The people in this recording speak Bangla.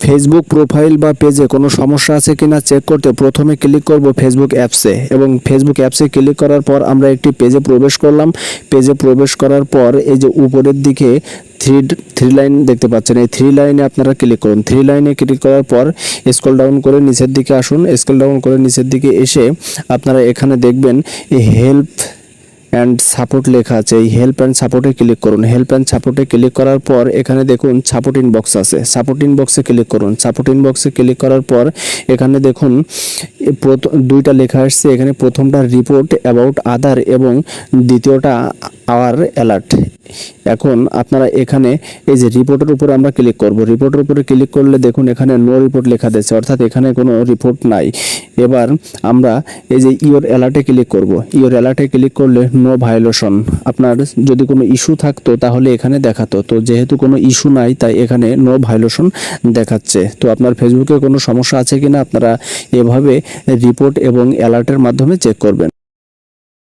ফেসবুক প্রোফাইল বা পেজে কোনো সমস্যা আছে কিনা চেক করতে প্রথমে ক্লিক করব ফেসবুক অ্যাপসে এবং ফেসবুক অ্যাপসে ক্লিক করার পর আমরা একটি পেজে প্রবেশ করলাম। পেজে প্রবেশ করার পর এই যে উপরের দিকে থ্রি থ্রি লাইন দেখতে পাচ্ছেন। এই থ্রি লাইনে আপনারা ক্লিক করুন। থ্রি লাইনে ক্লিক করার পর স্ক্রল ডাউন করে নিচের দিকে আসুন। স্ক্রল ডাউন করে নিচের দিকে এসে আপনারা এখানে দেখবেন এই হেল্প অ্যান্ড সাপোর্ট লেখা আছে, এই হেল্প অ্যান্ড সাপোর্টে ক্লিক করুন। হেল্প অ্যান্ড সাপোর্টে ক্লিক করার পর এখানে দেখুন সাপোর্ট ইনবক্স আছে। সাপোর্ট ইনবক্সে ক্লিক করুন। সাপোর্ট ইনবক্সে ক্লিক করার পর এখানে দেখুন দুইটা লেখা আসছে। এখানে প্রথমটা রিপোর্ট অ্যাবাউট আদার এবং দ্বিতীয়টা আওয়ার অ্যালার্ট এখন আপনারা এখানে এই যে রিপোর্টের উপরে আমরা ক্লিক করব। রিপোর্টের উপরে ক্লিক করলে দেখুন এখানে নো রিপোর্ট লেখা দিয়েছে, অর্থাৎ এখানে কোনো রিপোর্ট নাই। এবার আমরা এই যে ইওর অ্যালার্টে ক্লিক করব। ইওর অ্যালার্টে ক্লিক করলে নো ভায়োলেশন আপনার যদি কোনো ইস্যু থাকতো তাহলে এখানে দেখাতো। তো যেহেতু কোনো ইস্যু নাই, তাই এখানে নো ভায়োলেশন দেখাচ্ছে। তো আপনার ফেসবুকে কোনো সমস্যা আছে কিনা আপনারা এভাবে রিপোর্ট এবং অ্যালার্টের মাধ্যমে চেক করবেন।